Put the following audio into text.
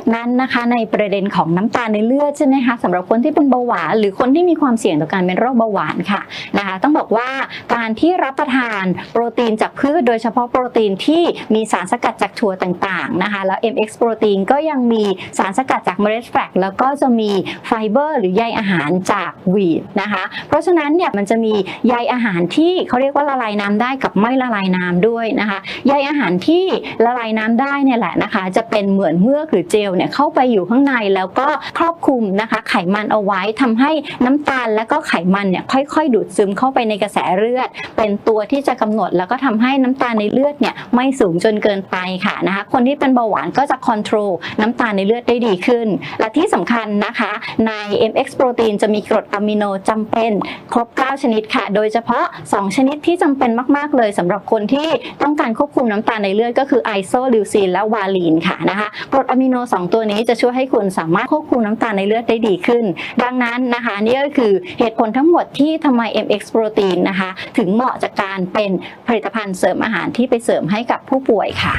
จากนั้นนะคะในประเด็นของน้ำตาลในเลือดใช่ไหมคะสำหรับคนที่เป็นเบาหวานหรือคนที่มีความเสี่ยงต่อการเป็นโรคเบาหวานค่ะนะคะต้องบอกว่าการที่รับประทานโปรตีนจากพืชโดยเฉพาะโปรตีนที่มีสารสกัดจากถั่วต่างๆนะคะแล้ว MX โปรตีนก็ยังมีสารสกัดจากเมล็ดแฟลกแล้วก็จะมีไฟเบอร์ หรือใยอาหารจากวีดนะคะเพราะฉะนั้นเนี่ยมันจะมีใยอาหารที่เขาเรียกว่าละลายน้ำได้กับไม่ละลายน้ำด้วยนะคะใยอาหารที่ละลายน้ำได้เนี่ยแหละนะคะจะเป็นเหมือนเมือกหรือเจลเนี่ยเข้าไปอยู่ข้างในแล้วก็ครอบคลุมนะคะ ไขมันเอาไว้ทำให้น้ำตาลและก็ไขมันเนี่ยค่อยๆ ดูดซึมเข้าไปในกระแสเลือด เป็นตัวที่จะกำหนดแล้วก็ทำให้น้ำตาลในเลือดเนี่ยไม่สูงจนเกินไปค่ะนะคะคนที่เป็นเบาหวานก็จะค o n t r o l น้ำตาลในเลือดได้ดีขึ้น และที่สำคัญนะคะใน MX โปรตีนจะมีกรดอะมิโนจำเป็นครบ9ชนิดค่ะ โดยเฉพาะ 2 ชนิดที่จำเป็นมาก ๆ เลยสำหรับคนที่ต้องการควบคุมน้ำตาลในเลือดก็คือไอโซลิวซีนและวาลีนค่ะนะคะกรดอะมิโน 2 ตัวนี้จะช่วยให้คุณสามารถควบคุมน้ำตาลในเลือดได้ดีขึ้น ดังนั้นนะคะนี่ก็คือเหตุผลทั้งหมดที่ทำไม MX โปรตีนนะคะ ถึงเหมาะจากการเป็นผลิตภัณฑ์เสริมอาหารที่ไปเสริมให้กับผู้ป่วยค่ะ